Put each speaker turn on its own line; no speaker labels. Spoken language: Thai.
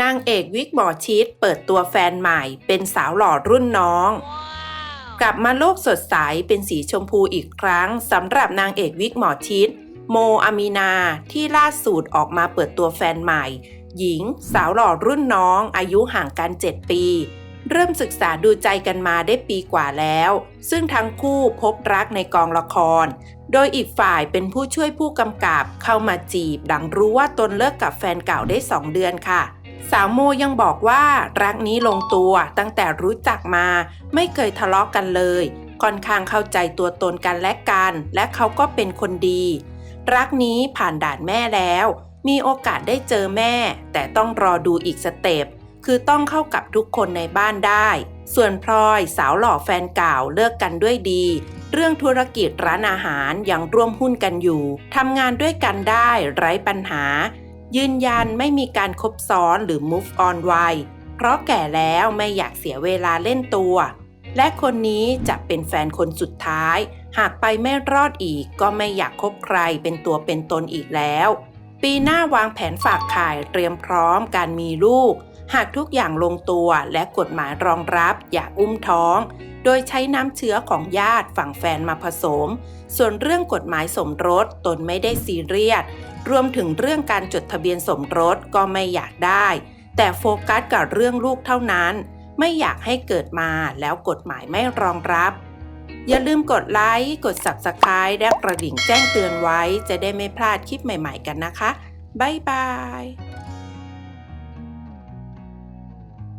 นางเอกวิกหมอชิดเปิดตัวแฟนใหม่ เป็นสาวหล่อรุ่นน้อง กลับมาโลกสดใสเป็นสีชมพูอีกครั้งสำหรับนางเอกวิกหมอชิดโมอามีนาที่ล่าสุดออกมาเปิดตัวแฟนใหม่ หญิง สาวหล่อรุ่นน้อง อายุห่างกัน 7 ปี เริ่มศึกษาดูใจกันมาได้ปีกว่าแล้ว ซึ่งทั้งคู่พบรักในกองละคร โดยอีกฝ่ายเป็นผู้ช่วยผู้กำกับเข้ามาจีบหลังรู้ว่าตนเลิกกับแฟนเก่าได้ 2 เดือนค่ะ สาวโมยังบอกว่ารักนี้ลงตัวตั้งแต่รู้จักมาไม่เคยทะเลาะกันเลย ค่อนข้างเข้าใจตัวตนกันและกัน และเขาก็เป็นคนดี รักนี้ผ่านด่านแม่แล้ว มีโอกาสได้เจอแม่ แต่ต้องรอดูอีกสเต็ปคือต้องเข้ากับทุกคนในบ้านได้ ส่วนพลอยสาวหล่อแฟนเก่าเลิกกันด้วยดี เรื่องธุรกิจร้านอาหารยังร่วมหุ้นกันอยู่ทำงานด้วยกันได้ไร้ปัญหา ยืนยันไม่มีการคบซ้อนหรือ move on ไวเพราะแก่แล้วไม่อยากเสียเวลาเล่นตัว และคนนี้จะเป็นแฟนคนสุดท้าย หากไปไม่รอดอีกก็ไม่อยากคบใครเป็นตัวเป็นตนอีกแล้ว ปีหน้าวางแผนฝากข่ายเตรียมพร้อมการมีลูก หากทุกอย่างลงตัวและกฎหมายรองรับอย่าอุ้มท้อง โดยใช้น้ำเชื้อของญาติฝั่งแฟนมาผสม ส่วนเรื่องกฎหมายสมรสตนไม่ได้ซีเรียส รวมถึงเรื่องการจดทะเบียนสมรสก็ไม่อยากได้ แต่โฟกัสกับเรื่องลูกเท่านั้น ไม่อยากให้เกิดมาแล้วกฎหมายไม่รองรับ อย่าลืมกดไลค์ กด Subscribe และกระดิ่งแจ้งเตือนไว้ จะได้ไม่พลาดคลิปใหม่ ๆ กันนะคะ บ๊ายบาย